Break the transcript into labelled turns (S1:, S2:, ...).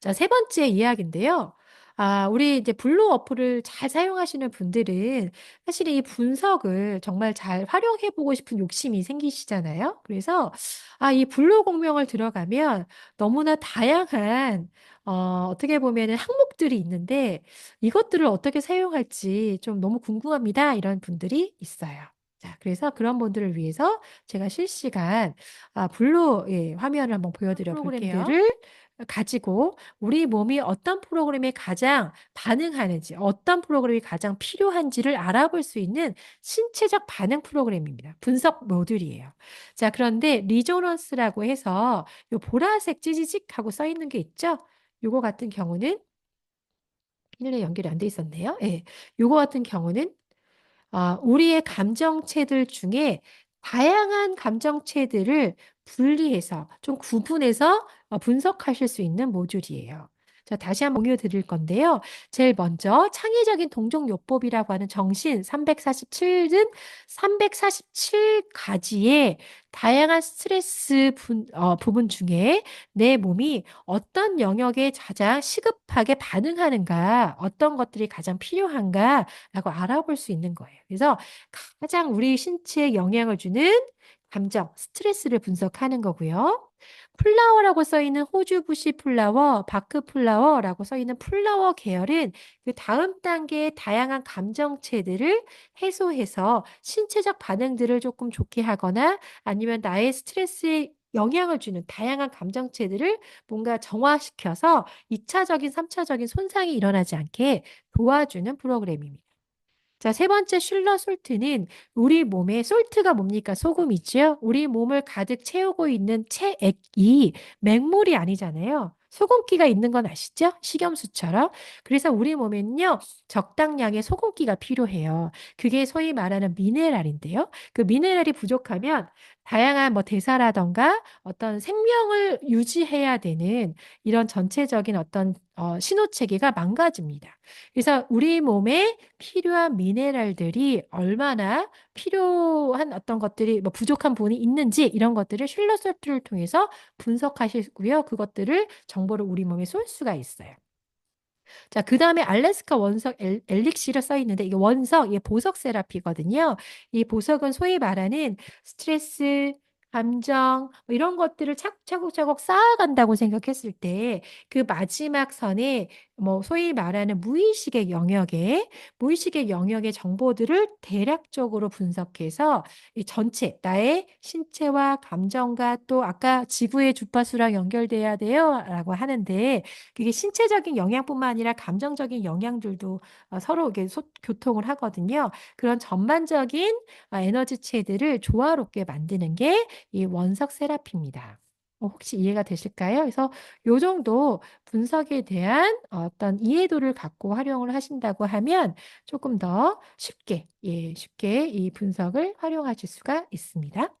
S1: 자, 세 번째 이야기인데요. 아, 우리 이제 블루 어플을 잘 사용하시는 분들은 사실 이 분석을 정말 잘 활용해 보고 싶은 욕심이 생기시잖아요. 그래서 아, 이 블루 공명을 들어가면 너무나 다양한 어, 어떻게 보면은 항목들이 있는데 이것들을 어떻게 사용할지 좀 너무 궁금합니다. 이런 분들이 있어요. 자, 그래서 그런 분들을 위해서 제가 실시간 아, 블루 예, 화면을 한번 보여드려 볼게요. 프로그램들을 가지고 우리 몸이 어떤 프로그램에 가장 반응하는지, 어떤 프로그램이 가장 필요한지를 알아볼 수 있는 신체적 반응 프로그램입니다. 분석 모듈이에요. 자, 그런데 리조넌스라고 해서 요 보라색 찌지직 하고 써 있는 게 있죠? 요거 같은 경우는 큰일에 연결이 안 돼 있었네요. 예. 요거 같은 경우는 아, 우리의 감정체들 중에 다양한 감정체들을 분리해서 좀 구분해서 어, 분석하실 수 있는 모듈이에요. 자, 다시 한번 공유 드릴 건데요. 제일 먼저 창의적인 동종요법이라고 하는 정신 347은 347가지의 다양한 스트레스 분, 어, 부분 중에 내 몸이 어떤 영역에 가장 시급하게 반응하는가, 어떤 것들이 가장 필요한가라고 알아볼 수 있는 거예요. 그래서 가장 우리 신체에 영향을 주는 감정, 스트레스를 분석하는 거고요. 플라워라고 써 있는 호주 부시 플라워, 바크 플라워라고 써 있는 플라워 계열은 그 다음 단계의 다양한 감정체들을 해소해서 신체적 반응들을 조금 좋게 하거나 아니면 나의 스트레스에 영향을 주는 다양한 감정체들을 뭔가 정화시켜서 2차적인, 3차적인 손상이 일어나지 않게 도와주는 프로그램입니다. 자, 세 번째 슐러 솔트는 우리 몸에 솔트가 뭡니까? 소금이죠. 우리 몸을 가득 채우고 있는 체액이 맹물이 아니잖아요. 소금기가 있는 건 아시죠? 식염수처럼. 그래서 우리 몸에는요, 적당량의 소금기가 필요해요. 그게 소위 말하는 미네랄인데요. 그 미네랄이 부족하면 다양한 뭐 대사라던가 어떤 생명을 유지해야 되는 이런 전체적인 어떤 어, 신호 체계가 망가집니다. 그래서 우리 몸에 필요한 미네랄들이 얼마나 필요한 어떤 것들이 뭐 부족한 부분이 있는지 이런 것들을 슐러설트를 통해서 분석하시고요. 그것들을 정보를 우리 몸에 쏠 수가 있어요. 자, 그 다음에 알래스카 원석 엘, 엘릭시를 써 있는데 이게 원석, 이게 보석 세라피거든요. 이 보석은 소위 말하는 스트레스, 감정 뭐 이런 것들을 차곡차곡 쌓아간다고 생각했을 때 그 마지막 선에 뭐 소위 말하는 무의식의 영역에 무의식의 영역의 정보들을 대략적으로 분석해서 이 전체 나의 신체와 감정과 또 아까 지구의 주파수랑 연결돼야 돼요라고 하는데 그게 신체적인 영향뿐만 아니라 감정적인 영향들도 어, 서로 이게 소, 교통을 하거든요. 그런 전반적인 어, 에너지체들을 조화롭게 만드는 게이 원석 세라피입니다. 어, 혹시 이해가 되실까요? 그래서 요 정도 분석에 대한 어떤 이해도를 갖고 활용을 하신다고 하면 조금 더 쉽게, 예, 쉽게 이 분석을 활용하실 수가 있습니다.